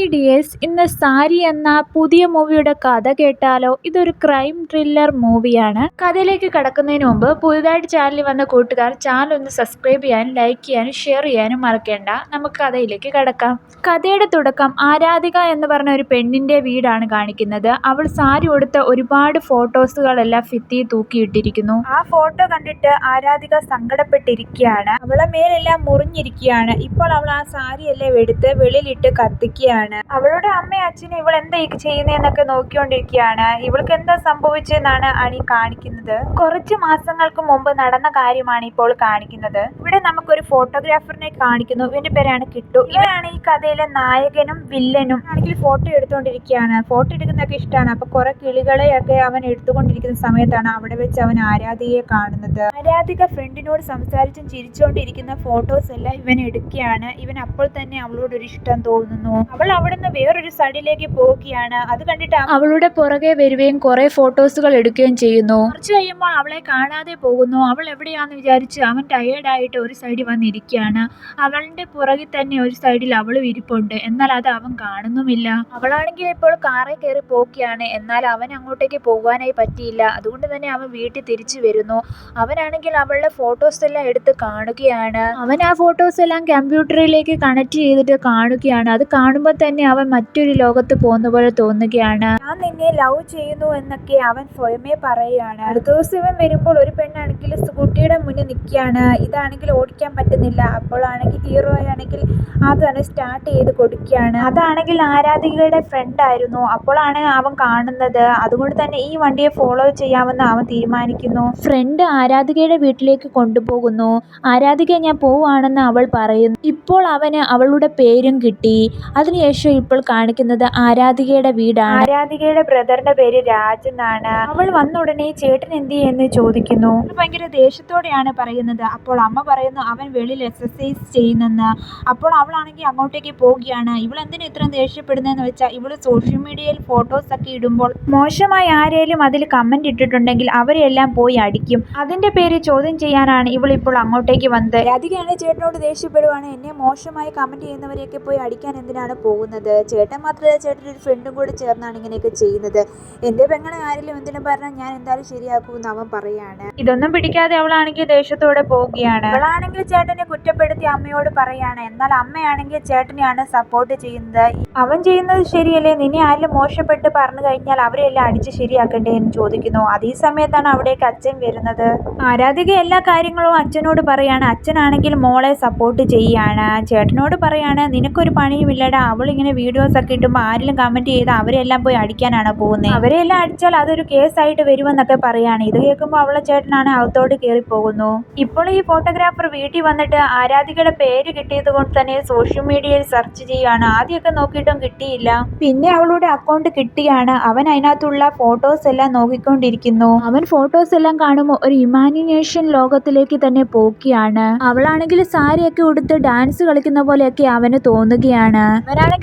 Hi dears ഇന്ന് സാരി എന്ന പുതിയ മൂവിയുടെ കഥ കേട്ടാലോ? ഇതൊരു ക്രൈം ത്രില്ലർ മൂവിയാണ് കഥയിലേക്ക് കടക്കുന്നതിന് മുമ്പ് പുതുതായിട്ട് ചാനലിൽ വന്ന കൂട്ടുകാർ ചാനൽ ഒന്ന് സബ്സ്ക്രൈബ് ചെയ്യാനും ലൈക്ക് ചെയ്യാനും ഷെയർ ചെയ്യാനും മറക്കേണ്ട. നമുക്ക് കഥയിലേക്ക് കടക്കാം. കഥയുടെ തുടക്കം ആരാധിക എന്ന് പറഞ്ഞ ഒരു പെണ്ണിന്റെ വീടാണ് കാണിക്കുന്നത്. അവൾ സാരി ഉടുത്ത ഒരുപാട് ഫോട്ടോസുകളെല്ലാം ഫിത്തി തൂക്കിയിട്ടിരിക്കുന്നു. ആ ഫോട്ടോ കണ്ടിട്ട് ആരാധിക സങ്കടപ്പെട്ടിരിക്കുകയാണ്. അവളെ മേലെല്ലാം മുറിഞ്ഞിരിക്കുകയാണ്. ഇപ്പോൾ അവൾ ആ സാരിയെല്ലാം എടുത്ത് വെളിയിലിട്ട് കത്തിക്കുകയാണ്. അവളുടെ അമ്മയും അച്ഛനും ഇവൾ എന്താ ഈ ചെയ്യുന്നതെന്നൊക്കെ നോക്കിക്കൊണ്ടിരിക്കുകയാണ്. ഇവൾക്ക് എന്താ സംഭവിച്ചതെന്നാണ് അണി കാണിക്കുന്നത്. കുറച്ച് മാസങ്ങൾക്ക് മുമ്പ് നടന്ന കാര്യമാണ് ഇപ്പോൾ കാണിക്കുന്നത്. ഇവിടെ നമുക്കൊരു ഫോട്ടോഗ്രാഫറിനെ കാണിക്കുന്നു. ഇവന്റെ പേരാണ് കിട്ടു. ഇവരാണ് ഈ കഥയിലെ നായകനും വില്ലനും. ആണെങ്കിൽ ഫോട്ടോ എടുത്തുകൊണ്ടിരിക്കുകയാണ്. ഫോട്ടോ എടുക്കുന്നതൊക്കെ ഇഷ്ടമാണ്. അപ്പൊ കുറെ കിളികളെയൊക്കെ അവൻ എടുത്തുകൊണ്ടിരിക്കുന്ന സമയത്താണ് അവിടെ വെച്ച് അവൻ ആരാധികയെ കാണുന്നത്. ആരാധിക ഫ്രണ്ടിനോട് സംസാരിച്ചും ചിരിച്ചുകൊണ്ടിരിക്കുന്ന ഫോട്ടോസ് എല്ലാം ഇവൻ എടുക്കുകയാണ്. ഇവൻ അപ്പോൾ തന്നെ അവളോട് ഒരു ഇഷ്ടം തോന്നുന്നു. അവൾ അവിടുന്ന് വേറൊരു സൈഡിലേക്ക് പോവുകയാണ്. അത് കണ്ടിട്ട് അവളുടെ പുറകെ വരികയും കുറെ ഫോട്ടോസുകൾ എടുക്കുകയും ചെയ്യുന്നു. കുറച്ച് കഴിയുമ്പോൾ അവളെ കാണാതെ പോകുന്നു. അവൾ എവിടെയാന്ന് വിചാരിച്ച് അവൻ ടയേർഡായിട്ട് ഒരു സൈഡിൽ വന്നിരിക്കുകയാണ്. അവളുടെ പുറകിൽ തന്നെ ഒരു സൈഡിൽ അവളും ഇരിപ്പുണ്ട്. എന്നാൽ അത് അവൻ കാണുന്നുമില്ല. അവളാണെങ്കിൽ ഇപ്പോൾ കാറിൽ കയറി പോക്കിയാണ് എന്നാൽ അവൻ അങ്ങോട്ടേക്ക് പോകാനായി പറ്റിയില്ല. അതുകൊണ്ട് തന്നെ അവൻ വീട്ടിൽ തിരിച്ചു വരുന്നു. അവനാണെങ്കിൽ അവളുടെ ഫോട്ടോസ് എല്ലാം എടുത്ത് കാണുകയാണ്. അവൻ ആ ഫോട്ടോസ് എല്ലാം കമ്പ്യൂട്ടറിലേക്ക് കണക്ട് ചെയ്തിട്ട് കാണുകയാണ്. അത് കാണുമ്പോൾ തന്നെ അവൻ മറ്റൊരു ലോകത്ത് പോകുന്ന പോലെ തോന്നുകയാണ്. ഞാൻ നിന്നെ ലവ് ചെയ്യുന്നു എന്നൊക്കെ അവൻ സ്വയമേ പറയുകയാണ്. അടുത്ത ദിവസം ഇവൻ വരുമ്പോൾ ഒരു പെണ്ണാണെങ്കിൽ സ്കൂട്ടിയുടെ മുന്നിൽ നിൽക്കുകയാണ്. ഇതാണെങ്കിൽ ഓടിക്കാൻ പറ്റുന്നില്ല. അപ്പോഴാണെങ്കിൽ ഹീറോ ആണെങ്കിൽ അത് തന്നെ സ്റ്റാർട്ട് ചെയ്ത് കൊടുക്കുകയാണ്. അതാണെങ്കിൽ ആരാധികയുടെ ഫ്രണ്ട് ആയിരുന്നു. അപ്പോഴാണ് അവൻ കാണുന്നത്. അതുകൊണ്ട് തന്നെ ഈ വണ്ടിയെ ഫോളോ ചെയ്യാമെന്ന് അവൻ തീരുമാനിക്കുന്നു. ഫ്രണ്ട് ആരാധികയുടെ വീട്ടിലേക്ക് കൊണ്ടുപോകുന്നു. ആരാധിക ഞാൻ പോവാണെന്ന് അവൾ പറയുന്നു. ഇപ്പോൾ അവന് അവളുടെ പേരും കിട്ടി. അതിനുശേഷം ഇപ്പോൾ കാണിക്കുന്നത് ആരാധികയുടെ വീടാണ്. ആരാധികയുടെ ബ്രദറിന്റെ പേര് രാജ് എന്നാണ് അവൾ വന്ന ഉടനെ ചേട്ടൻ എന്ത് എന്ന് ചോദിക്കുന്നു. ഭയങ്കര ദേഷ്യത്തോടെയാണ് പറയുന്നത്. അപ്പോൾ അമ്മ പറയുന്നു അവൻ വെളിയിൽ എക്സസൈസ് ചെയ്യുന്നെന്ന്. അപ്പോൾ അവളാണെങ്കിൽ അങ്ങോട്ടേക്ക് പോവുകയാണ്. ഇവൾ എന്തിനു ഇത്രയും ദേഷ്യപ്പെടുന്നതെന്ന് വെച്ചാൽ ഇവൾ സോഷ്യൽ മീഡിയയിൽ ഫോട്ടോസ് ഒക്കെ ഇടുമ്പോൾ മോശമായി ആരേലും അതിൽ കമന്റ് ഇട്ടിട്ടുണ്ടെങ്കിൽ അവരെല്ലാം പോയി അടിക്കും. അതിന്റെ പേര് ചോദ്യം ചെയ്യാനാണ് ഇവൾ ഇപ്പോൾ അങ്ങോട്ടേക്ക് വന്നത്. രാധികയാണ് ചേട്ടനോട് ദേഷ്യപ്പെടുവാണ്. എന്നെ മോശമായി കമന്റ് ചെയ്യുന്നവരെയൊക്കെ പോയി അടിക്കാൻ എന്തിനാണ് പോകുന്നത്? ചേട്ടൻ മാത്രമല്ല ചേട്ടന്റെ ഒരു ഫ്രണ്ടും കൂടെ ചേർന്നാണ് ഇങ്ങനെയൊക്കെ ചെയ്യുന്നത്. എന്റെ പെങ്ങളെ ആരെങ്കിലും എന്തിനും പറഞ്ഞാൽ ഞാൻ എന്തായാലും ശരിയാക്കുമെന്ന് അവൻ പറയാണ്. ഇതൊന്നും പിടിക്കാതെ അവളാണെങ്കിൽ ദേഷ്യത്തോടെ പോവുകയാണ് അവളാണെങ്കിൽ ചേട്ടനെ കുറ്റപ്പെടുത്തി അമ്മയോട് പറയാണ്. എന്നാൽ അമ്മയാണെങ്കിൽ ചേട്ടനെയാണ് സപ്പോർട്ട് ചെയ്യുന്നത്. അവൻ ചെയ്യുന്നത് ശരിയല്ലേ? നിന്നെ ആരെങ്കിലും മോശപ്പെട്ട് പറഞ്ഞു കഴിഞ്ഞാൽ അവരെല്ലാം അടിച്ച് ശരിയാക്കണ്ടേ എന്ന് ചോദിക്കുന്നു. അതേ സമയത്താണ് അവിടേക്ക് അച്ഛൻ വരുന്നത്. ആരാധിക എല്ലാ കാര്യങ്ങളും അച്ഛനോട് പറയാണ്. അച്ഛനാണെങ്കിൽ മോളെ സപ്പോർട്ട് ചെയ്യാണ്. ചേട്ടനോട് പറയാണ് നിനക്കൊരു പണിയും പണിയുമില്ലടാ. അവൾ ഇങ്ങനെ വീഡിയോസ് ഒക്കെ ഇട്ടുമ്പോൾ ആരെങ്കിലും കമന്റ് ചെയ്ത് അവരെല്ലാം പോയി അടിക്കാനാണ് പോകുന്നത് അവരെല്ലാം അടിച്ചാൽ അതൊരു കേസായിട്ട് വരുമെന്നൊക്കെ പറയാണ്. ഇത് കേൾക്കുമ്പോൾ അവളെ ചേട്ടനാണ് അകത്തോട്ട് കയറി പോകുന്നു. ഇപ്പോൾ ഈ ഫോട്ടോഗ്രാഫർ വീട്ടിൽ വന്നിട്ട് ആരാധികയുടെ പേര് കിട്ടിയത് കൊണ്ട് തന്നെ സോഷ്യൽ മീഡിയയിൽ സെർച്ച് ചെയ്യുകയാണ്. ആദ്യമൊക്കെ നോക്കിയിട്ടും കിട്ടിയില്ല. പിന്നെ അവളുടെ അക്കൗണ്ട് കിട്ടിയാണ്. അവൻ അതിനകത്തുള്ള ഫോട്ടോസ് എല്ലാം നോക്കിക്കൊണ്ടിരിക്കുന്നു. അവൻ ഫോട്ടോസ് എല്ലാം കാണുമ്പോൾ ഒരു ഇമാജിനേഷൻ ലോകത്തിലേക്ക് തന്നെ പോക്കിയാണ് അവളാണെങ്കിൽ സാരിയൊക്കെ ഉടുത്ത് ഡാൻസ് കളിക്കുന്ന പോലെയൊക്കെ അവന് തോന്നുകയാണ്.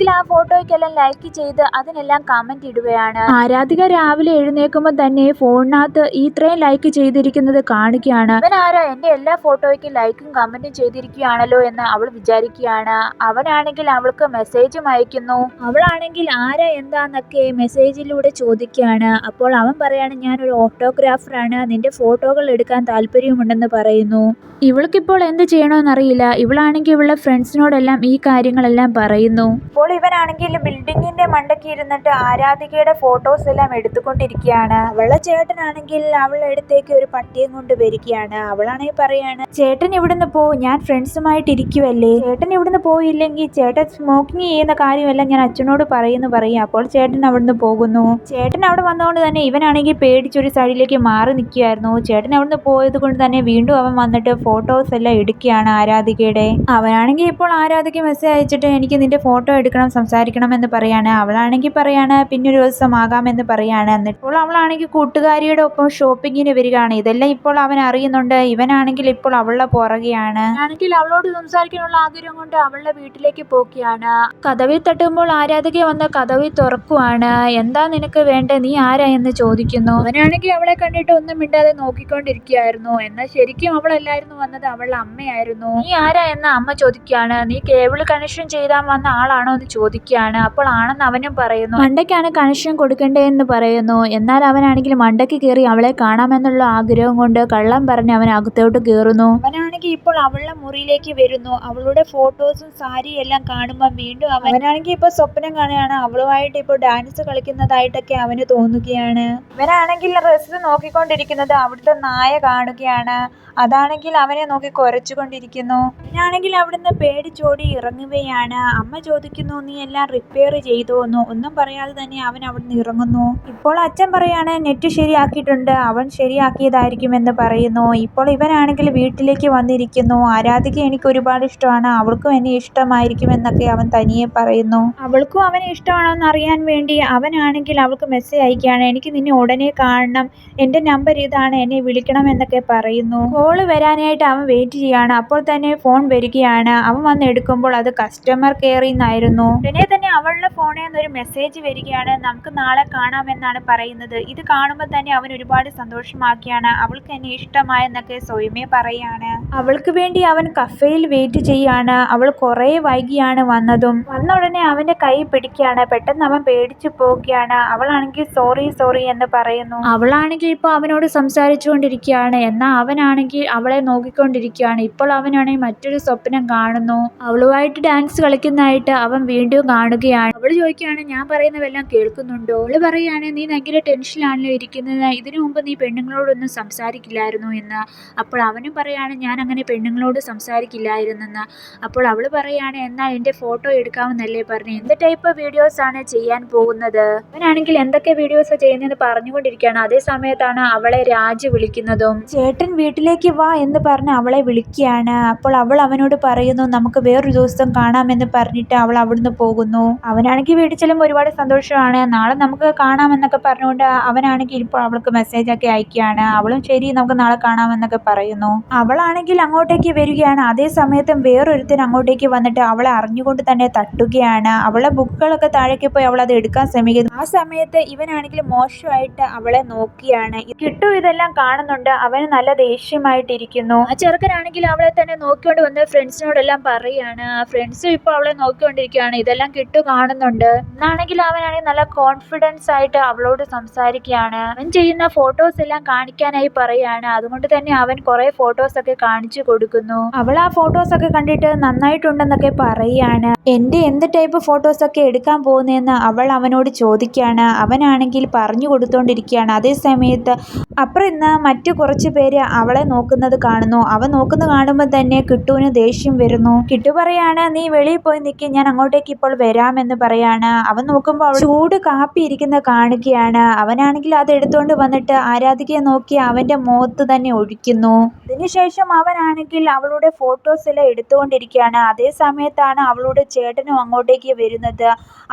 ആ ഫോട്ടോയ്ക്കെല്ലാം ലൈക്ക് ചെയ്ത് അതിനെല്ലാം കമന്റ് ഇടുകയാണ്. ആരാധിക രാവിലെ എഴുന്നേക്കുമ്പോൾ തന്നെ ഫോണിനകത്ത് ഇത്രയും ലൈക്ക് ചെയ്തിരിക്കുന്നത് കാണുകയാണ്. അവൻ ആരാ? എന്റെ എല്ലാ ഫോട്ടോയ്ക്കും ലൈക്കും കമന്റും ചെയ്തിരിക്കുകയാണല്ലോ എന്ന് അവൾ വിചാരിക്കുകയാണ്. അവനാണെങ്കിൽ അവൾക്ക് മെസ്സേജും അയക്കുന്നു. അവളാണെങ്കിൽ ആരാ എന്താന്നൊക്കെ മെസ്സേജിലൂടെ ചോദിക്കുകയാണ്. അപ്പോൾ അവൻ പറയാണ് ഞാൻ ഒരു ഓട്ടോഗ്രാഫറാണ് നിന്റെ ഫോട്ടോകൾ എടുക്കാൻ താല്പര്യമുണ്ടെന്ന് പറയുന്നു. ഇവൾക്കിപ്പോൾ എന്ത് ചെയ്യണമെന്നറിയില്ല ഇവളാണെങ്കിൽ ഇവളുടെ ഫ്രണ്ട്സിനോടെല്ലാം ഈ കാര്യങ്ങളെല്ലാം പറയുന്നു. ഇവനാണെങ്കിൽ ബിൽഡിങ്ങിന്റെ മണ്ടയ്ക്ക് ഇരുന്നിട്ട് ആരാധികയുടെ ഫോട്ടോസ് എല്ലാം എടുത്തുകൊണ്ടിരിക്കുകയാണ്. അവളെ ചേട്ടനാണെങ്കിൽ അവൾ അടുത്തേക്ക് ഒരു പട്ടിയും കൊണ്ട് വരികയാണ്. അവളാണെങ്കിൽ പറയാണ് ചേട്ടൻ ഇവിടുന്ന് പോ ഞാൻ ഫ്രണ്ട്സുമായിട്ട് ഇരിക്കുവല്ലേ? ചേട്ടൻ ഇവിടുന്ന് പോയില്ലെങ്കിൽ ചേട്ടൻ സ്മോക്കിംഗ് ചെയ്യുന്ന കാര്യമെല്ലാം ഞാൻ അച്ഛനോട് പറയുന്നു പറയും. അപ്പോൾ ചേട്ടൻ അവിടുന്ന് പോകുന്നു. ചേട്ടൻ അവിടെ വന്നതുകൊണ്ട് തന്നെ ഇവനാണെങ്കിൽ പേടിച്ചൊരു സൈഡിലേക്ക് മാറി നിൽക്കുകയായിരുന്നു. ചേട്ടൻ അവിടുന്ന് പോയത് കൊണ്ട് തന്നെ വീണ്ടും അവൻ വന്നിട്ട് ഫോട്ടോസ് എല്ലാം എടുക്കുകയാണ് ആരാധികയുടെ. അവനാണെങ്കിൽ ഇപ്പോൾ ആരാധിക മെസ്സേജ് അയച്ചിട്ട് എനിക്ക് നിന്റെ ഫോട്ടോ എടുക്കണം. സംസാരിക്കണം എന്ന് പറയാണ്. അവളാണെങ്കിൽ പറയാണ് പിന്നെ ഒരു ദിവസം ആകാമെന്ന് പറയാണ്. എന്നിട്ട് ഇപ്പോൾ അവളാണെങ്കിൽ കൂട്ടുകാരിയുടെ ഒപ്പം ഷോപ്പിങ്ങിന് വരികയാണ്. ഇതെല്ലാം ഇപ്പോൾ അവൻ അറിയുന്നുണ്ട്. ഇവനാണെങ്കിൽ ഇപ്പോൾ അവളുടെ പുറകെയാണ്. ആണെങ്കിൽ അവളോട് സംസാരിക്കാനുള്ള ആഗ്രഹം കൊണ്ട് അവളുടെ വീട്ടിലേക്ക് പോക്കിയാണ് കഥവി തട്ടുമ്പോൾ ആരാധിക വന്ന കഥവി തുറക്കുവാണ്. എന്താ നിനക്ക് വേണ്ടേ? നീ ആരാ? എന്ന് ചോദിക്കുന്നു. അവനാണെങ്കിൽ അവളെ കണ്ടിട്ട് ഒന്നും മിണ്ടാതെ നോക്കിക്കൊണ്ടിരിക്കുകയായിരുന്നു. എന്നാൽ ശരിക്കും അവളല്ലായിരുന്നു വന്നത് അവളുടെ അമ്മയായിരുന്നു. നീ ആരാ? എന്ന് അമ്മ ചോദിക്കുകയാണ്. നീ കേബിൾ കണക്ഷൻ ചെയ്താൽ വന്ന ആളാണോ? എന്ന് ചോദിക്കുകയാണ്. അപ്പോൾ ആണെന്ന് അവനും പറയുന്നു. മണ്ടയ്ക്കാണ് കണക്ഷൻ കൊടുക്കേണ്ടതെന്ന് പറയുന്നു. എന്നാൽ അവനാണെങ്കിൽ മണ്ടയ്ക്ക് കയറി അവളെ കാണാമെന്നുള്ള ആഗ്രഹം കൊണ്ട് കള്ളം പറഞ്ഞ് അവൻ അകത്തോട്ട് കയറുന്നു അവനാണെങ്കിൽ ഇപ്പോൾ അവളുടെ മുറിയിലേക്ക് വരുന്നു. അവളുടെ ഫോട്ടോസും സാരി എല്ലാം കാണുമ്പോൾ വീണ്ടും അവനാണെങ്കിൽ ഇപ്പോൾ സ്വപ്നം കാണുകയാണ്. അവളുമായിട്ട് ഇപ്പോൾ ഡാൻസ് കളിക്കുന്നതായിട്ടൊക്കെ അവന് തോന്നുകയാണ്. ഇവനാണെങ്കിൽ റെസ്റ്റ് നോക്കിക്കൊണ്ടിരിക്കുന്നത് അവിടുത്തെ നായ കാണുകയാണ്. അതാണെങ്കിൽ അവനെ നോക്കി കുരച്ചുകൊണ്ടിരിക്കുന്നു. അവനാണെങ്കിൽ അവിടുന്ന് പേടിച്ചോടി ഇറങ്ങുകയാണ്. അമ്മ ചോദിക്കുന്നു നീ എല്ലാം റിപ്പയർ ചെയ്തോന്നു ഒന്നും പറയാതെ തന്നെ അവൻ അവിടുന്ന് ഇറങ്ങുന്നു. ഇപ്പോൾ അച്ഛൻ പറയാണ് നെറ്റ് ശരിയാക്കിയിട്ടുണ്ട്. അവൻ ശരിയാക്കിയതായിരിക്കും എന്ന് പറയുന്നു. ഇപ്പോൾ ഇവനാണെങ്കിൽ വീട്ടിലേക്ക് വന്നിരിക്കുന്നു. ആരാധിക എനിക്ക് ഒരുപാട് ഇഷ്ടമാണ്. അവൾക്കും എന്നെ ഇഷ്ടമായിരിക്കും എന്നൊക്കെ അവൻ തനിയെ പറയുന്നു. അവൾക്കും അവനെ ഇഷ്ടമാണോ എന്ന് അറിയാൻ വേണ്ടി അവനാണെങ്കിൽ അവൾക്ക് മെസ്സേജ് അയക്കുകയാണ്. എനിക്ക് നിന്നെ ഉടനെ കാണണം. എന്റെ നമ്പർ ഇതാണ്. എന്നെ വിളിക്കണം എന്നൊക്കെ പറയുന്നു. കോൾ വരാനായിട്ട് അവൻ വെയിറ്റ് ചെയ്യാണ് അപ്പോൾ തന്നെ ഫോൺ വരികയാണ്. അവൻ വന്ന് എടുക്കുമ്പോൾ അത് കസ്റ്റമർ കെയറിൽ നിന്നായിരുന്നു. ഉടനെ തന്നെ അവളുടെ ഫോണിൽ നിന്ന് ഒരു മെസ്സേജ് വരികയാണ്. നമുക്ക് നാളെ കാണാമെന്നാണ് പറയുന്നത്. ഇത് കാണുമ്പോൾ തന്നെ അവൻ ഒരുപാട് സന്തോഷമാക്കിയാണ്. അവൾക്ക് എന്നെ ഇഷ്ടമായെന്നൊക്കെ സ്വയമേ പറയാണ്. അവൾക്ക് വേണ്ടി അവൻ കഫേയിൽ വെയിറ്റ് ചെയ്യാണ്. അവൾ കുറേ വൈകിയാണ് വന്നതും. വന്ന ഉടനെ അവന്റെ കൈ പിടിക്കുകയാണ്. പെട്ടെന്ന് അവൻ പേടിച്ചു പോവുകയാണ്. അവളാണെങ്കിൽ സോറി സോറി എന്ന് പറയുന്നു. അവളാണെങ്കിൽ ഇപ്പോൾ അവനോട് സംസാരിച്ചുകൊണ്ടിരിക്കുകയാണ്. എന്നാൽ അവനാണെങ്കിൽ അവളെ നോക്കിക്കൊണ്ടിരിക്കുകയാണ്. ഇപ്പോൾ അവനാണെങ്കിൽ മറ്റൊരു സ്വപ്നം കാണുന്നു. അവളുമായിട്ട് ഡാൻസ് കളിക്കുന്നതായിട്ട് അവൻ വീണ്ടും കാണുകയാണ്. അവൾ ചോദിക്കുകയാണ് ഞാൻ പറയുന്നതെല്ലാം കേൾക്കുന്നുണ്ടോ? അവൾ പറയുകയാണ് നീ ഭയങ്കര ടെൻഷനിലാണല്ലോ ഇരിക്കുന്നത്. ഇതിനു മുമ്പ് നീ പെണ്ണുങ്ങളോടൊന്നും സംസാരിക്കില്ലായിരുന്നു എന്ന്. അപ്പോൾ അവനും പറയാണ് ഞാൻ അങ്ങനെ പെണ്ണുങ്ങളോട് സംസാരിക്കില്ലായിരുന്നെന്ന്. അപ്പോൾ അവൾ പറയാണ് എന്നാൽ എന്റെ ഫോട്ടോ എടുക്കാമെന്നല്ലേ പറഞ്ഞു. എന്ത് ടൈപ്പ് വീഡിയോസ് ആണ് ചെയ്യാൻ പോകുന്നത്? അവനാണെങ്കിൽ എന്തൊക്കെ വീഡിയോസ് ചെയ്യുന്നതെന്ന് പറഞ്ഞുകൊണ്ടിരിക്കുകയാണ്. അതേ സമയത്താണ് അവളെ രാജ് വിളിക്കുന്നതും. ചേട്ടൻ വീട്ടിലേക്ക് വാ എന്ന് പറഞ്ഞ് അവളെ വിളിക്കുകയാണ്. അപ്പോൾ അവൾ അവനോട് പറയുന്നു നമുക്ക് വേറൊരു ദിവസം കാണാമെന്ന് പറഞ്ഞിട്ട് അവൾ അവിടുന്ന് പോകുന്നു? അവനാണെങ്കിൽ വീട്ടിൽ ചെല്ലുമ്പോൾ ഒരുപാട് സന്തോഷമാണ്. നാളെ നമുക്ക് കാണാമെന്നൊക്കെ പറഞ്ഞുകൊണ്ട് അവനാണെങ്കിൽ ഇപ്പോൾ അവൾക്ക് മെസ്സേജ് ഒക്കെ അയക്കുകയാണ്. അവളും ശരി നമുക്ക് നാളെ കാണാമെന്നൊക്കെ പറയുന്നു. അവളാണെങ്കിൽ അങ്ങോട്ടേക്ക് വരികയാണ്. അതേ സമയത്തും വേറൊരുത്തൻ അങ്ങോട്ടേക്ക് വന്നിട്ട് അവളെ അറിഞ്ഞുകൊണ്ട് തന്നെ തട്ടുകയാണ്. അവളെ ബുക്കുകളൊക്കെ താഴേക്ക് പോയി അവൾ അത് എടുക്കാൻ ശ്രമിക്കുന്നു. ആ സമയത്ത് ഇവനാണെങ്കിൽ മോശമായിട്ട് അവളെ നോക്കിയാണ്. കിട്ടു ഇതെല്ലാം കാണുന്നുണ്ട്. അവന് നല്ല ദേഷ്യമായിട്ടിരിക്കുന്നു. ആ ചെറുക്കനാണെങ്കിൽ അവളെ തന്നെ നോക്കിക്കൊണ്ട് വന്ന് ഫ്രണ്ട്സിനോടെല്ലാം പറയാണ് ഫ്രണ്ട്സും ഇപ്പോൾ അവളെ നോക്കിക്കൊണ്ടിരിക്കുകയാണ്. ഇതെല്ലാം കിട്ടു കാണുന്നുണ്ട് എന്നാണെങ്കിൽ അവനാണെങ്കിൽ നല്ല കോൺഫിഡൻസ് ആയിട്ട് അവളോട് സംസാരിക്കുകയാണ്. അവൻ ചെയ്യുന്ന ഫോട്ടോസ് എല്ലാം കാണിക്കാനായി പറയാണ്. അതുകൊണ്ട് തന്നെ അവൻ കുറെ ഫോട്ടോസ് ഒക്കെ കാണിച്ചു കൊടുക്കുന്നു. അവൾ ആ ഫോട്ടോസ് ഒക്കെ കണ്ടിട്ട് നന്നായിട്ടുണ്ടെന്നൊക്കെ പറയാണ്. എന്റെ എന്ത് ടൈപ്പ് ഫോട്ടോസ് ഒക്കെ എടുക്കാൻ പോകുന്നതെന്ന് അവൾ അവനോട് ചോദിക്കുകയാണ്. അവനാണെങ്കിൽ പറഞ്ഞു കൊടുത്തോണ്ടിരിക്കുകയാണ്. അതേ സമയത്ത് അപ്പുറം ഇന്ന് മറ്റു കുറച്ച് പേര് അവളെ നോക്കുന്നത് കാണുന്നു. അവൻ നോക്കുന്നത് കാണുമ്പോൾ തന്നെ കിട്ടുവിന് ദേഷ്യം വരുന്നു. കിട്ടു പറയാണ് നീ വെളിയിൽ പോയി നിൽക്കി ഞാൻ അങ്ങോട്ടേക്ക് ഇപ്പോൾ വരാമെന്ന് പറയാണ്. അവൻ നോക്കുമ്പോൾ ചൂട് കാപ്പി ഇരിക്കുന്ന കാണുകയാണ്. അവനാണെങ്കിൽ അത് എടുത്തുകൊണ്ട് വന്നിട്ട് ആരാധികയെ നോക്കി അവന്റെ മുഖത്ത് തന്നെ ഒഴിക്കുന്നു. അതിനുശേഷം അവനാണെങ്കിൽ അവളുടെ ഫോട്ടോസ് എല്ലാം എടുത്തുകൊണ്ടിരിക്കുകയാണ്. അതേ സമയത്താണ് അവളുടെ ചേട്ടനും അങ്ങോട്ടേക്ക് വരുന്നത്.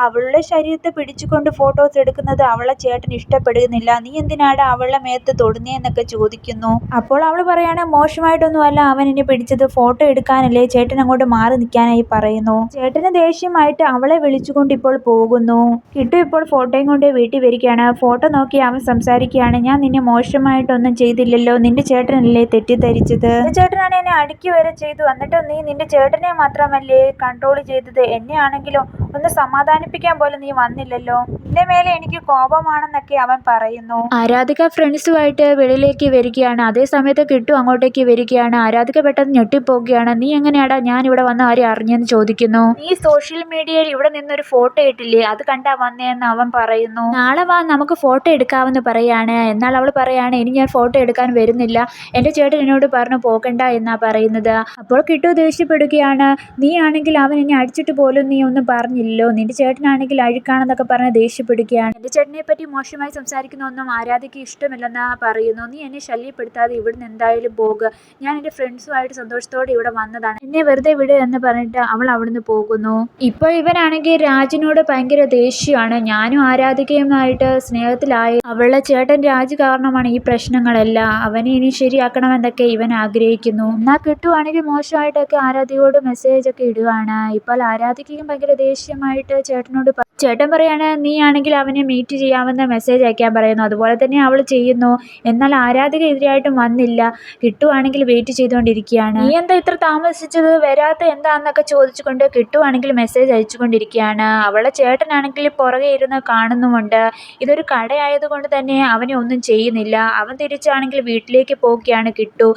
അവളുടെ ശരീരത്തെ പിടിച്ചുകൊണ്ട് ഫോട്ടോസ് എടുക്കുന്നത് അവളെ ചേട്ടൻ ഇഷ്ടപ്പെടുന്നില്ല. നീ എന്തിനാണ് അവളുടെ മേത്ത് തൊടുന്നേന്നൊക്കെ ചോദിക്കുന്നു. അപ്പോൾ അവൾ പറയാണ് മോശമായിട്ടൊന്നുമല്ല. അവൻ എന്നെ പിടിച്ചത് ഫോട്ടോ എടുക്കാനല്ലേ. ചേട്ടൻ അങ്ങോട്ട് മാറി നിൽക്കാനായി പറയുന്നു. ചേട്ടന് ദേഷ്യമായിട്ട് അവളെ വിളിച്ചുകൊണ്ട് ഇപ്പോൾ പോകുന്നു. കിട്ടു ഇപ്പോൾ ഫോട്ടോയും കൊണ്ട് വീട്ടിൽ വരികയാണ്. ഫോട്ടോ നോക്കി അവൻ സംസാരിക്കുകയാണ്. ഞാൻ നിന്നെ മോശമായിട്ടൊന്നും ചെയ്തില്ലല്ലോ. നിന്റെ ചേട്ടനല്ലേ തെറ്റിദ്ധരിച്ചത്? നിന്റെ ചേട്ടനാണ് എന്നെ അടുക്കി വരെ ചെയ്തു. എന്നിട്ട് നീ നിന്റെ ചേട്ടനെ മാത്രമല്ലേ കൺട്രോൾ ചെയ്തത്? എന്നെ ആണെങ്കിലോ ഒന്ന് സമാധാനിപ്പിക്കാൻ പോലും നീ വന്നില്ലല്ലോ. നിന്റെ മേലെ എനിക്ക് കോപമാണെന്നൊക്കെ അവൻ പറയുന്നു. ആരാധിക ഫ്രണ്ട്സുമായിട്ട് വെളിയിലേക്ക് വരികയാണ്. അതേ സമയത്ത് കിട്ടു അങ്ങോട്ടേക്ക് വരികയാണ്. ആരാധിക പെട്ടെന്ന് ഞെട്ടിപ്പോകുകയാണ് നീ എങ്ങനെയാടാ? ഞാൻ ഇവിടെ വന്ന ആരെയും അറിഞ്ഞെന്ന് ചോദിക്കുന്നു. നീ സോഷ്യൽ മീഡിയയിൽ ഇവിടെ നിന്നൊരു ഫോട്ടോ ഇട്ടില്ലേ? അത് കണ്ടാ വന്നേന്ന് അവൻ പറയുന്നു. നാളെ വാ നമുക്ക് ഫോട്ടോ എടുക്കാമെന്ന് പറയാണ്. എന്നാൽ അവൾ പറയാണ് ഇനി ഞാൻ ഫോട്ടോ എടുക്കാൻ വരുന്നില്ല. എന്റെ ചേട്ടൻ എന്നോട് പറഞ്ഞു പോകണ്ട എന്നാ പറയുന്നത്. അപ്പോൾ കിട്ടു ദേഷ്യപ്പെടുകയാണ്. നീ ആണെങ്കിൽ അവൻ എന്നെ അടിച്ചിട്ട് പോലും നീ ഒന്നും പറഞ്ഞില്ലല്ലോ. നിന്റെ ചേട്ടനാണെങ്കിൽ അഴുക്കാണെന്നൊക്കെ പറഞ്ഞ് ദേഷ്യപ്പെടുകയാണ്. എന്റെ ചേട്ടനെ പറ്റി മോശമായി സംസാരിക്കുന്ന ഒന്നും ആരാധിക്ക് ഇഷ്ടമില്ലെന്ന് പറയുന്നു. നീ എന്നെ ശല്യപ്പെടുത്താതെ ഇവിടുന്ന് എന്തായാലും പോകുക ഞാൻ എന്റെ ഫ്രണ്ട്സുമായിട്ട് സന്തോഷത്തോടെ ഇവിടെ വന്നതാണ്. എന്നെ വെറുതെ വിട് എന്ന് പറഞ്ഞിട്ട് അവൾ അവിടുന്ന് പോകുന്നു. ഇപ്പോൾ ഇവനാണെങ്കിൽ രാജിനോട് ഭയങ്കര ദേഷ്യമാണ്. ഞാനും ആരാധികയുമായിട്ട് സ്നേഹത്തിലായി. അവളുടെ ചേട്ടൻ രാജ് കാരണമാണ് ഈ പ്രശ്നങ്ങളെല്ലാം. അവനെ ഇനി ശരിയാക്കണമെന്നൊക്കെ ഇവൻ ആഗ്രഹിക്കുന്നു. എന്നാൽ കിട്ടുവാണെങ്കിൽ മോശമായിട്ടൊക്കെ ആരാധികയോട് മെസ്സേജ് ഒക്കെ ഇടുവാണ്. ഇപ്പോൾ ആരാധികയും ഭയങ്കര ദേഷ്യമായിട്ട് ചേട്ടനോട് ചേട്ടൻ പറയാണ് നീ ആണെങ്കിൽ അവനെ മീറ്റ് ചെയ്യാമെന്ന് മെസ്സേജ് അയക്കാൻ പറയുന്നു. അതുപോലെ തന്നെ അവൾ ചെയ്യുന്നു. എന്നാൽ ആരാധിക എതിരായിട്ടും വന്നില്ല. കിട്ടുവാണെങ്കിൽ വെയിറ്റ് ചെയ്തുകൊണ്ടിരിക്കുകയാണ് നീ എന്താ ഇത്ര താമസിച്ചത്? വരാത്ത എന്താണെന്നൊക്കെ ചോദിച്ചുകൊണ്ട് കിട്ടുവാണെങ്കിൽ മെസ്സേജ് അയച്ചുകൊണ്ടിരിക്കുകയാണ്. അവളെ ചേട്ടനാണെങ്കിൽ പുറകെ ഇരുന്ന് കാണുന്നുമുണ്ട്. ഇതൊരു കടയായതുകൊണ്ട് തന്നെ അവനെ ഒന്നും ചെയ്യുന്നില്ല. അവൻ തിരിച്ചാണെങ്കിൽ വീട്ടിലേക്ക് പോവുകയാണ് കിട്ടു.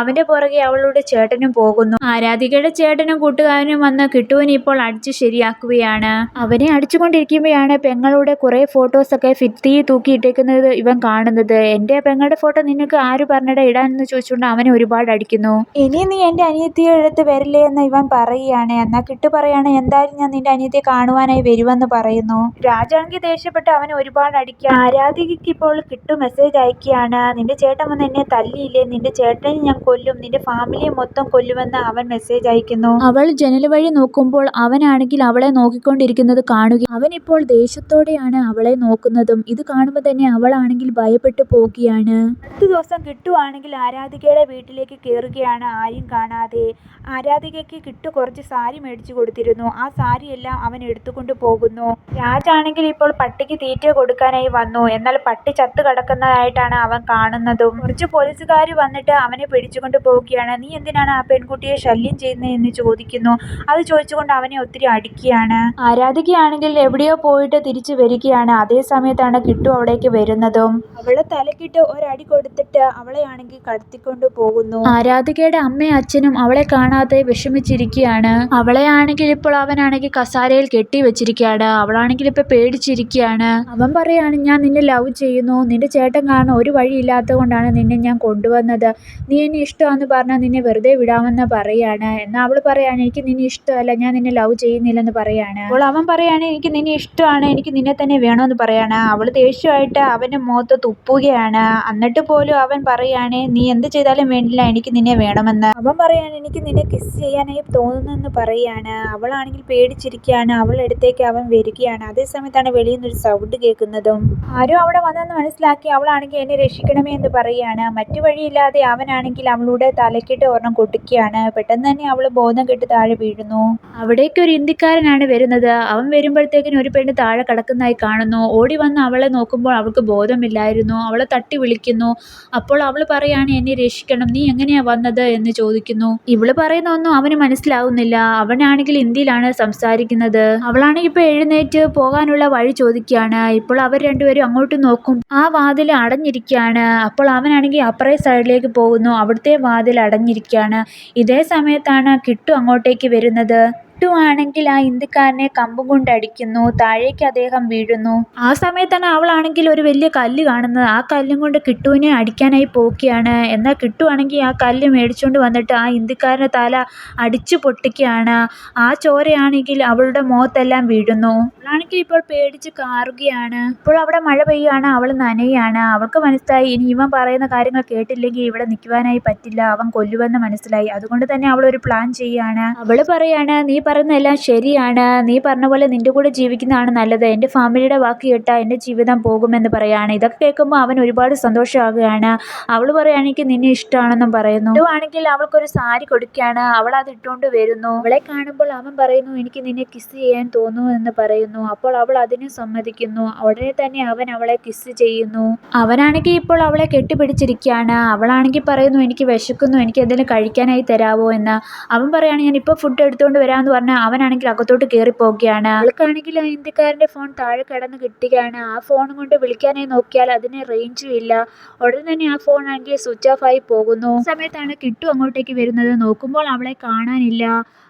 അവന്റെ പുറകെ അവളുടെ ചേട്ടനും പോകുന്നു. ആരാധികയുടെ ചേട്ടനും കൂട്ടുകാരനും വന്ന് കിട്ടുവിനെ ഇപ്പോൾ അടിച്ചു ശരിയാക്കുകയാണ്. അവനെ അടിച്ചുകൊണ്ടിരിക്കുമ്പോഴാണ് പെങ്ങളുടെ കുറേ ഫോട്ടോസൊക്കെ ഭിത്തി തൂക്കിയിട്ടേക്കുന്നത് ഇവൻ കാണുന്നത്. എന്റെ പെങ്ങളുടെ ഫോട്ടോ നിനക്ക് ആര് പറഞ്ഞിട ഇടാനെന്ന് ചോദിച്ചുകൊണ്ട് അവനെ ഒരുപാട് അടിക്കുന്നു. ഇനി നീ എന്റെ അനിയത്തിയെ എടുത്ത് വരില്ലേ എന്ന് ഇവൻ പറയുകയാണ്. എന്നാൽ കിട്ടു പറയാണ്. എന്തായാലും ഞാൻ നിന്റെ അനിയത്തിയെ കാണുവാനായി വരുമെന്ന് പറയുന്നു. രാജാണെങ്കിൽ ദേഷ്യപ്പെട്ട് അവനെ ഒരുപാട് അടിക്കുക ആരാധികയ്ക്ക് ഇപ്പോൾ കിട്ടു മെസ്സേജ് അയക്കുകയാണ്. നിന്റെ ചേട്ടൻ വന്ന് എന്നെ തല്ലിയില്ലേ? നിന്റെ ചേട്ടനെ ഞാൻ കൊല്ലും. നിന്റെ ഫാമിലിയെ മൊത്തം കൊല്ലുമെന്ന് അവൻ മെസ്സേജ് അയക്കുന്നു. അവൾ ജനൽ വഴി നോക്കുമ്പോൾ അവനാണെങ്കിൽ അവളെ നോക്കിക്കൊണ്ടിരിക്കുന്നത് കാണുക അവൻ ഇപ്പോൾ ദേഷ്യത്തോടെയാണ് അവളെ നോക്കുന്നതും. ഇത് കാണുമ്പോൾ തന്നെ അവളാണെങ്കിൽ ഭയപ്പെട്ടു പോവുകയാണ്. അടുത്ത ദിവസം കിട്ടുവാണെങ്കിൽ ആരാധികയുടെ വീട്ടിലേക്ക് കയറുകയാണ് ആരും കാണാതെ. ആരാധികയ്ക്ക് കിട്ടു കുറച്ച് സാരി മേടിച്ചു കൊടുത്തിരുന്നു. ആ സാരിയെല്ലാം അവൻ എടുത്തുകൊണ്ട് പോകുന്നു. രാജാണെങ്കിൽ ഇപ്പോൾ പട്ടിക്ക് തീറ്റ കൊടുക്കാനായി വന്നു. എന്നാൽ പട്ടി ചത്തു കിടക്കുന്നതായിട്ടാണ് അവൻ കാണുന്നതും. കുറച്ച് പോലീസുകാർ വന്നിട്ട് അവനെ പിടിച്ചുകൊണ്ട് പോവുകയാണ്. നീ എന്തിനാണ് ആ പെൺകുട്ടിയെ ശല്യം ചെയ്യുന്നത് എന്ന് ചോദിക്കുന്നു. അത് ചോദിച്ചുകൊണ്ട് അവനെ ഒത്തിരി അടിക്കുകയാണ്. ആരാധികയാണെങ്കിൽ എവിടെയോ പോയിട്ട് തിരിച്ചു വരികയാണ്. അതേ സമയത്താണ് കിട്ടു അവിടേക്ക് വരുന്നതും. അവളെ തലക്കിട്ട് ഒരടി കൊടുത്തിട്ട് അവളെ ആണെങ്കിൽ കടത്തിക്കൊണ്ട് പോകുന്നു. ആരാധികയുടെ അമ്മയും അച്ഛനും അവളെ കാണാതെ വിഷമിച്ചിരിക്കുകയാണ്. അവളെയാണെങ്കിൽ ഇപ്പോൾ ഇപ്പോൾ അവനാണെങ്കിൽ കസാരയിൽ കെട്ടി വെച്ചിരിക്കുകയാണ്. അവളാണെങ്കിൽ ഇപ്പൊ പേടിച്ചിരിക്കുകയാണ്. അവൻ പറയാണ് ഞാൻ നിന്നെ ലവ് ചെയ്യുന്നു. നിന്റെ ചേട്ടൻ കാരണം ഒരു വഴിയില്ലാത്തത് കൊണ്ടാണ് നിന്നെ ഞാൻ കൊണ്ടുവന്നത്. നീ എന്നെ ഇഷ്ടമാണെന്ന് പറഞ്ഞാൽ നിന്നെ വെറുതെ വിടാമെന്ന് പറയാണ്. എന്നാൽ അവൾ പറയാണ് എനിക്ക് നിന്നെ ഇഷ്ടമല്ല. ഞാൻ നിന്നെ ലവ് ചെയ്യുന്നില്ലെന്ന് പറയാണ്. അപ്പോൾ അവൻ പറയാണ് എനിക്ക് നിന്നെ ഇഷ്ടമാണ്. എനിക്ക് നിന്നെ തന്നെ വേണമെന്ന് പറയാണ്. അവൾ ദേഷ്യമായിട്ട് അവന്റെ മുഖത്ത് തുപ്പുകയാണ്. എന്നിട്ട് പോലും അവൻ പറയാണ് നീ എന്ത് ചെയ്താലും വേണ്ടില്ല. എനിക്ക് നിന്നെ വേണമെന്ന്. അവൻ പറയാണ് എനിക്ക് നിന്നെ കിസ് ചെയ്യാനായി തോന്നുന്നെന്ന് പറയാണ്. അവളാണെങ്കിൽ പേടിച്ചിരിക്കുകയാണ്. അവളുടെ അടുത്തേക്ക് അവൻ വരികയാണ്. അതേസമയത്താണ് വെളിയിൽ നിന്നൊരു സൗണ്ട് കേൾക്കുന്നതും. ആരും അവിടെ വന്നെന്ന് മനസ്സിലാക്കി അവളാണെങ്കിൽ എന്നെ രക്ഷിക്കണമേ എന്ന് പറയുകയാണ്. മറ്റു വഴിയില്ലാതെ അവനാണെങ്കിൽ അവളുടെ തലക്കിട്ട് ഒരെണ്ണം കൊട്ടിക്കുകയാണ് പെട്ടെന്ന് തന്നെ അവൾ ബോധം കെട്ട് താഴെ വീഴുന്നു. അവിടേക്ക് ഒരു ഇന്ത്യക്കാരനാണ് വരുന്നത്. അവൻ വരുമ്പോഴത്തേക്കിനും ഒരു പെണ്ണ് താഴെ കിടക്കുന്നതായി കാണുന്നു. ഓടി വന്ന് അവളെ നോക്കുമ്പോൾ അവൾക്ക് ബോധമില്ലായിരുന്നു. അവളെ തട്ടി വിളിക്കുന്നു. അപ്പോൾ അവൾ പറയാണ് എന്നെ രക്ഷിക്കണം. നീ എങ്ങനെയാ വന്നത്? എന്ന് ചോദിക്കുന്നു. ഇവൾ പറയുന്ന ഒന്നും അവന് മനസ്സിലാവുന്നില്ല. അവനാണെങ്കിൽ ഹിന്ദിയിലാണ് സംസാരിക്കുന്നത്. അവളാണെങ്കിൽ ഇപ്പൊ എഴുന്നേറ്റ് പോകാനുള്ള വഴി ചോദിക്കുകയാണ്. ഇപ്പോൾ അവർ രണ്ടുപേരും അങ്ങോട്ട് നോക്കും. ആ വാതിൽ അടഞ്ഞിരിക്കുകയാണ്. അപ്പോൾ അവനാണെങ്കിൽ അപ്പറേ സൈഡിലേക്ക് പോകുന്നു. അവിടുത്തെ വാതിൽ അടഞ്ഞിരിക്കുകയാണ്. ഇതേ സമയത്താണ് കിട്ടു അങ്ങോട്ടേക്ക് വരുന്നത്. കിട്ടു ആണെങ്കിൽ ആ ഇന്ത്യക്കാരനെ കമ്പും കൊണ്ട് അടിക്കുന്നു താഴേക്ക് അദ്ദേഹം വീഴുന്നു. ആ സമയത്താണ് അവളാണെങ്കിൽ ഒരു വലിയ കല്ല് കാണുന്നത് ആ കല്ലും കൊണ്ട് കിട്ടുവിനെ അടിക്കാനായി പോക്കിയാണ് എന്നാൽ കിട്ടുവാണെങ്കിൽ ആ കല്ല് മേടിച്ചുകൊണ്ട് വന്നിട്ട് ആ ഇന്ത്യക്കാരന്റെ തല അടിച്ചു പൊട്ടിക്കുകയാണ്. ആ ചോരയാണെങ്കിൽ അവളുടെ മുഖത്തെല്ലാം വീഴുന്നു. അവളാണെങ്കിൽ ഇപ്പോൾ പേടിച്ച് കാറുകയാണ്. ഇപ്പോൾ അവിടെ മഴ പെയ്യുകയാണ് അവൾ നനയാണ് അവൾക്ക് മനസ്സിലായി ഇനി ഇവൻ പറയുന്ന കാര്യങ്ങൾ കേട്ടില്ലെങ്കിൽ ഇവിടെ നിൽക്കുവാനായി പറ്റില്ല. അവൻ കൊല്ലുവെന്ന് മനസ്സിലായി. അതുകൊണ്ട് തന്നെ അവൾ ഒരു പ്ലാൻ ചെയ്യുകയാണ്. അവൾ പറയാണ് നീ പറയുന്നതെല്ലാം ശരിയാണ്. നീ പറഞ്ഞ പോലെ നിന്റെ കൂടെ ജീവിക്കുന്നതാണ് നല്ലത്. എന്റെ ഫാമിലിയുടെ വാക്ക് കേട്ടാൽ എന്റെ ജീവിതം പോകുമെന്ന് പറയുകയാണ് ഇതൊക്കെ കേൾക്കുമ്പോൾ അവൻ ഒരുപാട് സന്തോഷമാകുകയാണ്. അവൾ പറയുകയാണെങ്കിൽ നിന്നെ ഇഷ്ടമാണെന്നും പറയുന്നു. ആണെങ്കിൽ അവൾക്കൊരു സാരി കൊടുക്കുകയാണ്. അവൾ അത് ഇട്ടുകൊണ്ട് വരുന്നു. അവളെ കാണുമ്പോൾ അവൻ പറയുന്നു എനിക്ക് നിന്നെ കിസ് ചെയ്യാൻ തോന്നുന്നു എന്ന് പറയുന്നു. അപ്പോൾ അവൾ അതിനെ സമ്മതിക്കുന്നു. ഉടനെ തന്നെ അവൻ അവളെ കിസ് ചെയ്യുന്നു. അവനാണെങ്കിൽ ഇപ്പോൾ അവളെ കെട്ടിപ്പിടിച്ചിരിക്കുകയാണ്. അവളാണെങ്കിൽ പറയുന്നു എനിക്ക് വിശക്കുന്നു. എനിക്ക് എന്തെങ്കിലും കഴിക്കാനായി തരാവോ എന്ന്. അവൻ പറയുകയാണ് ഞാൻ ഇപ്പോൾ ഫുഡ് എടുത്തുകൊണ്ട് വരാമെന്ന് പറഞ്ഞാൽ അവനാണെങ്കിൽ അകത്തോട്ട് കയറി പോവുകയാണ് അവൾക്കാണെങ്കിൽ ആ ഇന്ത്യക്കാരന്റെ ഫോൺ താഴെ കിടന്ന് കിട്ടുകയാണ്. ആ ഫോൺ കൊണ്ട് വിളിക്കാനായി നോക്കിയാൽ അതിന് റേഞ്ചും ഇല്ല. ഉടനെ തന്നെ ആ ഫോൺ ആണെങ്കിൽ സ്വിച്ച് ഓഫ് ആയി പോകുന്നു. സമയത്താണ് കിട്ടു അങ്ങോട്ടേക്ക് വരുന്നത്. നോക്കുമ്പോൾ അവളെ കാണാനില്ല.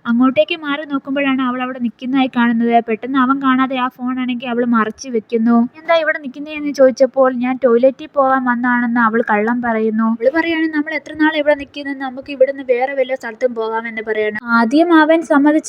അങ്ങോട്ടേക്ക് മാറി നോക്കുമ്പോഴാണ് അവൾ അവിടെ നിൽക്കുന്നതായി കാണുന്നത്. പെട്ടെന്ന് അവൻ കാണാതെ ആ ഫോൺ ആണെങ്കിൽ അവൾ മറച്ചു വെക്കുന്നു. എന്താ ഇവിടെ നിൽക്കുന്നതെന്ന് ചോദിച്ചപ്പോൾ ഞാൻ ടോയ്ലറ്റിൽ പോകാൻ വന്നാണെന്ന് അവൾ കള്ളം പറയുന്നു. അവൾ പറയുകയാണ് നമ്മൾ എത്ര നാൾ ഇവിടെ നിൽക്കുന്നത് നമുക്ക് ഇവിടുന്ന് വേറെ വല്ല സ്ഥലത്തും പോകാമെന്ന് പറയാണ്. ആദ്യം അവൻ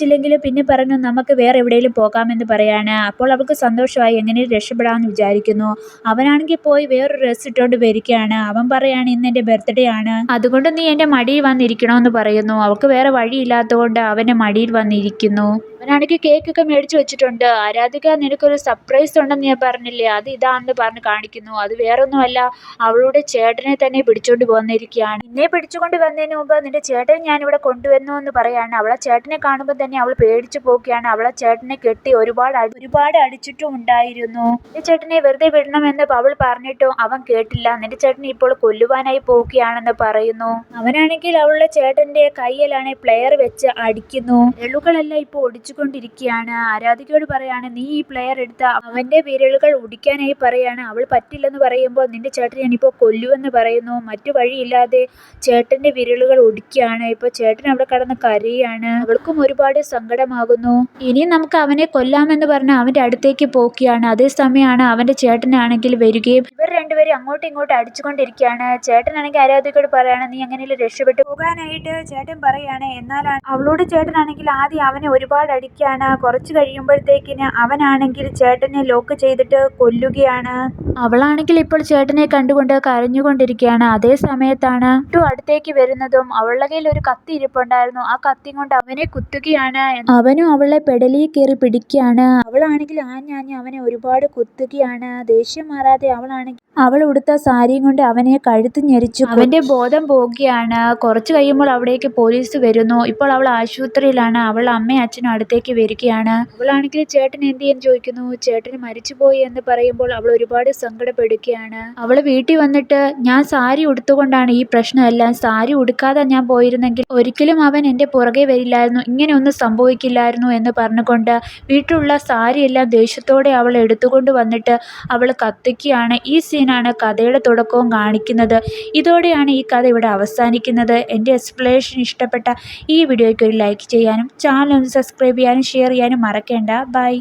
സമ്മതിച്ചില്ലെങ്കിലും പിന്നെ പറഞ്ഞു നമുക്ക് വേറെ എവിടെയെങ്കിലും പോകാമെന്ന് പറയാണ്. അപ്പോൾ അവൾക്ക് സന്തോഷമായി എങ്ങനെ രക്ഷപ്പെടാമെന്ന് വിചാരിക്കുന്നു. അവനാണെങ്കിൽ പോയി വേറൊരു ഡ്രസ്സ് ഇട്ടുകൊണ്ട് വരികയാണ്. അവൻ പറയാണ് ഇന്ന് എന്റെ ബർത്ത്ഡേ ആണ്. അതുകൊണ്ട് നീ എന്റെ മടിയിൽ വന്നിരിക്കണമെന്ന് പറയുന്നു. അവൾക്ക് വേറെ വഴിയില്ലാത്തതുകൊണ്ട് അവൻ അവന്റെ മടിയിൽ വന്നിരിക്കുന്നു. അവനാണെങ്കിൽ കേക്കൊക്കെ മേടിച്ചു വെച്ചിട്ടുണ്ട്. ആരാധിക നിനക്കൊരു സർപ്രൈസ് ഉണ്ടെന്ന് ഞാൻ പറഞ്ഞില്ലേ? അത് ഇതാണെന്ന് പറഞ്ഞ് കാണിക്കുന്നു. അത് വേറൊന്നുമല്ല അവളുടെ ചേട്ടനെ തന്നെ പിടിച്ചോണ്ട് വന്നിരിക്കുകയാണ് നിന്നെ പിടിച്ചുകൊണ്ട് വന്നതിന് മുമ്പ് നിന്റെ ചേട്ടനെ ഞാനിവിടെ കൊണ്ടുവന്നു എന്ന് പറയാണ്. അവളെ ചേട്ടനെ കാണുമ്പോൾ തന്നെ അവൾ പേടിച്ചു പോവുകയാണ്. അവളെ ചേട്ടനെ കെട്ടി ഒരുപാട് ഒരുപാട് അടിച്ചിട്ടും ഉണ്ടായിരുന്നു. നിന്റെ ചേട്ടനെ വെറുതെ വിടണമെന്ന് അവൾ പറഞ്ഞിട്ടും അവൻ കേട്ടില്ല. നിന്റെ ചേട്ടനെ ഇപ്പോൾ കൊല്ലുവാനായി പോവുകയാണെന്ന് പറയുന്നു. അവനാണെങ്കിൽ അവളുടെ ചേട്ടന്റെ കയ്യിലാണ് പ്ലെയർ വെച്ച് അടിക്കുന്നു. എളുകളെല്ലാം ഇപ്പോൾ ഒടിച്ചുകൊണ്ടിരിക്കുകയാണ് ആരാധികയോട് പറയാണ് നീ ഈ പ്ലെയർ എടുത്ത അവന്റെ വിരലുകൾ ഉടിക്കാനായി പറയാണ്. അവൾ പറ്റില്ലെന്ന് പറയുമ്പോൾ നിന്റെ ചേട്ടനെ ഞാനിപ്പോൾ കൊല്ലുവെന്ന് പറയുന്നു. മറ്റു വഴിയില്ലാതെ ചേട്ടന്റെ വിരലുകൾ ഒടിക്കുകയാണ് ഇപ്പോൾ ചേട്ടൻ അവിടെ കടന്ന് കരയാണ്. അവൾക്കും ഒരുപാട് സങ്കടമാകുന്നു. ഇനി നമുക്ക് അവനെ കൊല്ലാമെന്ന് പറഞ്ഞ് അവന്റെ അടുത്തേക്ക് പോക്കുകയാണ് അതേസമയമാണ് അവന്റെ ചേട്ടനാണെങ്കിൽ വരികയും ഇവർ രണ്ടുപേരും അങ്ങോട്ടും ഇങ്ങോട്ടും അടിച്ചുകൊണ്ടിരിക്കുകയാണ്. ചേട്ടനാണെങ്കിൽ ആരാധികയോട് പറയാണ് നീ എങ്ങനെയും രക്ഷപ്പെട്ടു. പോകാനായിട്ട് ചേട്ടൻ പറയാണ് എന്നാലാണ് അവളോട് ചേട്ടനാണെങ്കിൽ ആദ്യം അവനെ ഒരുപാട് അടിക്കാണ് കുറച്ച് കഴിയുമ്പോഴത്തേക്കിന് അവനാണെങ്കിൽ ചേട്ടനെ ലോക്ക് ചെയ്തിട്ട് കൊല്ലുകയാണ്. അവളാണെങ്കിൽ ഇപ്പോൾ ചേട്ടനെ കണ്ടുകൊണ്ട് കരഞ്ഞുകൊണ്ടിരിക്കുകയാണ്. അതേ സമയത്താണ് ടു അടുത്തേക്ക് വരുന്നതും അവളുടെ കയ്യിൽ ഒരു കത്തി ഇരിപ്പുണ്ടായിരുന്നു. ആ കത്തി കൊണ്ട് അവനെ കുത്തുകയാണ്. അവനും അവളെ പെടലിൽ കയറി പിടിക്കുകയാണ്. അവളാണെങ്കിൽ ആഞ്ഞാഞ്ഞ് അവനെ ഒരുപാട് കുത്തുകയാണ്. ദേഷ്യം മാറാതെ അവളാണെങ്കിൽ അവൾ ഉടുത്ത സാരിയും കൊണ്ട് അവനെ കഴുത്ത് ഞെരിച്ചു. അവന്റെ ബോധം പോകുകയാണ് കുറച്ച് കഴിയുമ്പോൾ അവിടേക്ക് പോലീസ് വരുന്നു. ഇപ്പോൾ അവൾ ആശുപത്രിയിലാണ്. അവൾ അമ്മയും അച്ഛനും അടുത്തേക്ക് വരികയാണ്. അവളാണെങ്കിൽ ചേട്ടൻ എന്ത് ചെയ്യാൻ ചോദിക്കുന്നു. ചേട്ടൻ മരിച്ചുപോയി എന്ന് പറയുമ്പോൾ അവൾ ഒരുപാട് സങ്കടപ്പെടുകയാണ്. അവൾ വീട്ടിൽ വന്നിട്ട് ഞാൻ സാരി ഉടുത്തുകൊണ്ടാണ് ഈ പ്രശ്നമെല്ലാം. സാരി ഉടുക്കാതെ ഞാൻ പോയിരുന്നെങ്കിൽ ഒരിക്കലും അവൻ എന്റെ പുറകെ വരില്ലായിരുന്നു. ഇങ്ങനെ ഇങ്ങനെയൊന്നും സംഭവിക്കില്ലായിരുന്നു എന്ന് പറഞ്ഞുകൊണ്ട് വീട്ടിലുള്ള സാരിയെല്ലാം ദേഷ്യത്തോടെ അവൾ എടുത്തുകൊണ്ട് വന്നിട്ട് അവൾ കത്തിക്കുകയാണ്. ഈ സീനാണ് കഥയുടെ തുടക്കവും കാണിക്കുന്നത്. ഇതോടെയാണ് ഈ കഥ ഇവിടെ അവസാനിക്കുന്നത്. എന്റെ എക്സ്പ്ലനേഷൻ ഇഷ്ടപ്പെട്ട ഈ വീഡിയോയ്ക്ക് ഒരു ലൈക്ക് ചെയ്യാനും ചാനൽ ഒന്ന് ചെയ്യാനും ഷെയർ ചെയ്യാനും മറക്കേണ്ട. ബൈ.